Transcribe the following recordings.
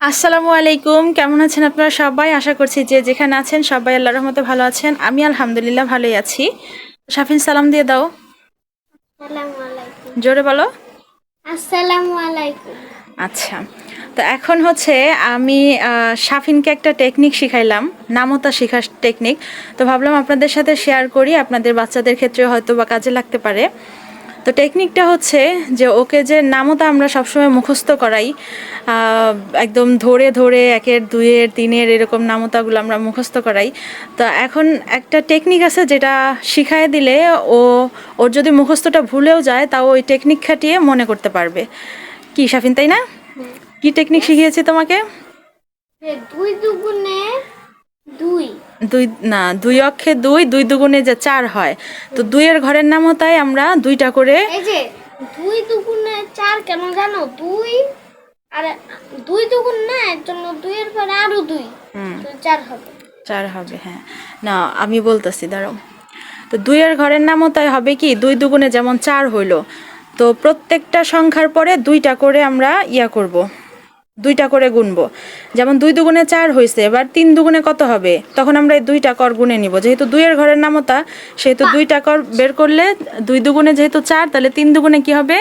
আসসালামু আলাইকুম। কেমন আছেন আপনারা সবাই? আশা করছি যে যেখানে আছেন সবাই আল্লাহর রহমতে ভালো আছেন। আমি আলহামদুলিল্লাহ ভালোই আছি। শাফিন সালাম দিয়ে দাও। জোরে বলো। আসসালামু আলাইকুম। আচ্ছা। তো এখন হচ্ছে আমি আহ, শাফিনকে একটা টেকনিক শিখাইলাম নামতা শেখার টেকনিক। তো ভাবলাম আপনাদের সাথে শেয়ার করি আপনাদের বাচ্চাদের ক্ষেত্রে হয়তো বা কাজে লাগতে পারে। তো টেকনিকটা হচ্ছে যে ওকে যে নামতা আমরা সবসময় মুখস্থ করাই একদম ধরে ধরে একের দুইয়ের তিনের এরকম নামতাগুলো আমরা মুখস্থ করাই। তো এখন একটা টেকনিক আছে যেটা শিখায় দিলে ও ওর যদি মুখস্থটা ভুলেও যায় তাও ওই টেকনিক খাটিয়ে মনে করতে পারবে। কি শাফিন তাই না? কি টেকনিক শিখিয়েছি তোমাকে? দুই দুগুণে দুই। দুই না দুই অক্ষে দুই দুই দুগুণে যে চার হয়। তো দুইয়ের ঘরের নামও তাই আমরা দুইটা করে এই যে দুই দুগুণে চার কেন জানো? দুই আর দুই দুগুণ না এর জন্য দুইয়ের পরে আরও দুই। চার হবে। চার হবে হ্যাঁ। না আমি বলতেছি দাঁড়াও। তো দুইয়ের ঘরের নামও তাই হবে কি দুই দুগুণে যেমন চার হইল। তো প্রত্যেকটা সংখ্যার পরে দুইটা করে আমরা ইয়া করব। দুইটা করে গুনব। যেমন দুই দুগুণে চার হয়েছে এবার তিন দুগুণে কত হবে? তখন আমরা এই দুইটা কর গুনে নিব। যেহেতু দুইয়ের ঘরের নামতা সেহেতু দুইটা কর বের করলে দুই দুগুণে যেহেতু চার তাহলে তিন দুগুণে কি হবে?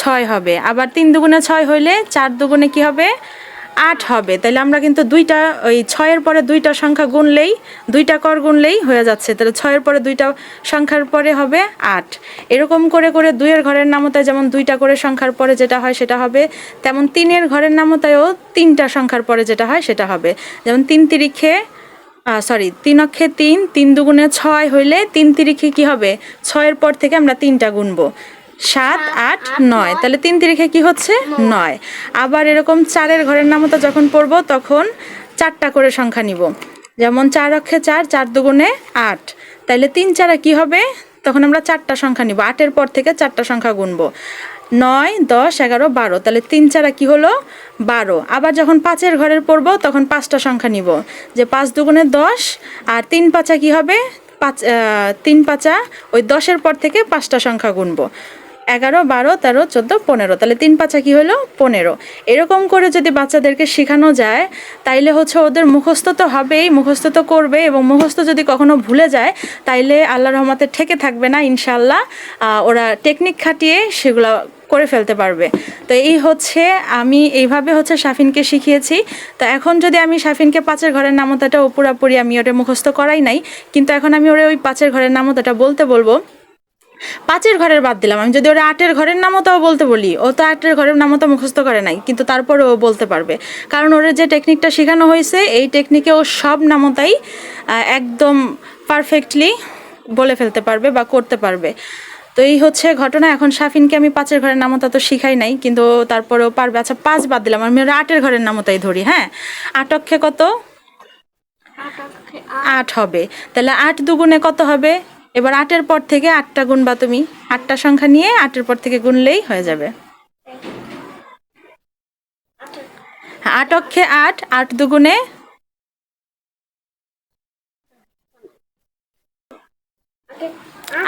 ছয় হবে। আবার তিন দুগুণে ছয় হইলে চার দুগুণে কি হবে? আট হবে। তাহলে আমরা কিন্তু দুইটা, ওই ছয়ের পরে দুইটা সংখ্যা গুনলেই, দুইটা কর গুনলেই হয়ে যাচ্ছে। তাহলে ছয়ের পরে দুইটা সংখ্যার পরে হবে আট। এরকম করে করে দুইয়ের ঘরের নামতায় যেমন দুইটা করে সংখ্যার পরে যেটা হয় সেটা হবে, তেমন তিনের ঘরের নামতায়ও তিনটা সংখ্যার পরে যেটা হয় সেটা হবে। যেমন তিন তিরিখে সরি তিন অক্ষে তিন তিন দুগুণে ছয় হইলে তিন তিরিখে কি হবে? ছয়ের পর থেকে আমরা তিনটা গুনবো। সাত আট নয়। তাহলে তিন তিরিখে কি হচ্ছে? নয়। আবার এরকম চারের ঘরের নামতা যখন পড়ব তখন চারটা করে সংখ্যা নিব। যেমন চার অক্ষে চার চার দুগুণে আট। তাহলে তিন চারা কি হবে? তখন আমরা চারটা সংখ্যা নিব। আটের পর থেকে চারটা সংখ্যা গুনবো। নয় দশ এগারো বারো। তাহলে তিন চারা কি হলো? বারো। আবার যখন পাঁচের ঘরের পড়ব তখন পাঁচটা সংখ্যা নিব। যে পাঁচ দুগুণে দশ আর তিন পাঁচা কি হবে? পাঁচ তিন পাঁচা ওই দশের পর থেকে পাঁচটা সংখ্যা গুনবো। এগারো, বারো, তেরো, চোদ্দ, পনেরো। তাহলে তিন পাঁচা কি হলো? পনেরো। এরকম করে যদি বাচ্চাদেরকে শেখানো যায়, তাইলে হচ্ছে ওদের মুখস্থ তো হবেই, মুখস্থ তো করবে এবং মুখস্থ যদি কখনো ভুলে যায়, তাইলে আল্লাহ রহমতে ঠেকে থাকবে না ইনশাল্লাহ ওরা টেকনিক খাটিয়ে সেগুলো করে ফেলতে পারবে। তো এই হচ্ছে আমি এইভাবে হচ্ছে শাফিনকে শিখিয়েছি। তো এখন যদি আমি শাফিনকে পাঁচের ঘরের নামতাটা ও পুরাপুরি আমি ওটা মুখস্থ করাই নাই, কিন্তু এখন আমি ওরা ওই পাঁচের ঘরের নামতাটা বলতে বলব। পাঁচের ঘরের বাদ দিলাম। আমি যদি ওরা আটের ঘরের নামও তাও বলতে বলি ও তো আটের ঘরের নামও তো মুখস্থ করে নাই কিন্তু তারপরে ও বলতে পারবে। কারণ ওর যে টেকনিকটা শেখানো হয়েছে এই টেকনিকে ও সব নামতাই একদম পারফেক্টলি বলে ফেলতে পারবে বা করতে পারবে। তো এই হচ্ছে ঘটনা। এখন শাফিনকে আমি পাঁচের ঘরের নামতা তো শিখাই নাই কিন্তু তারপরেও পারবে। আচ্ছা পাঁচ বাদ দিলাম। আমি ওরা আটের ঘরের নামতাই ধরি হ্যাঁ? আটক্ষে কত? আট হবে। তাহলে আট দুগুণে কত হবে? এবার আটের পর থেকে আটটা গুনবা তুমি। আটটা সংখ্যা নিয়ে আটের পর থেকে গুনলেই হয়ে যাবে। আট অক্ষে আট আট দুগুণে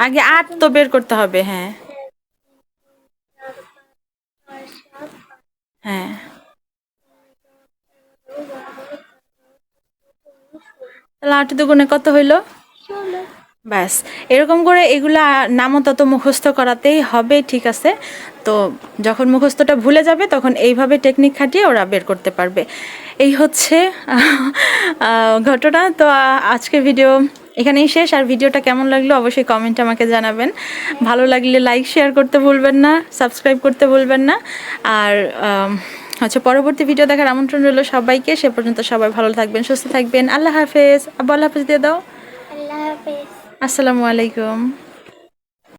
আগে আট তো বের করতে হবে হ্যাঁ। হ্যাঁ। তাহলে আট দুগুণে কত হইল? ব্যাস, এরকম করে এগুলা নামও তত মুখস্থ করাতেই হবে, ঠিক আছে? তো যখন মুখস্থটা ভুলে যাবে, তখন এইভাবে টেকনিক খাটিয়ে ওরা বের করতে পারবে। এই হচ্ছে ঘটনা। তো আজকে ভিডিও এখানেই শেষ। আর ভিডিওটা কেমন লাগল অবশ্যই কমেন্টে আমাকে জানাবেন। ভালো লাগলে লাইক শেয়ার করতে ভুলবেন না সাবস্ক্রাইব করতে ভুলবেন না। আর হচ্ছে পরবর্তী ভিডিও দেখার আমন্ত্রণ রইল সবাইকে। সে পর্যন্ত সবাই ভালো থাকবেন, সুস্থ থাকবেন। আল্লাহ হাফেজ। আব্বা, আল্লাহ হাফেজ দিয়ে দাও। আল্লাহ হাফেজ। আসসালামু আলাইকুম।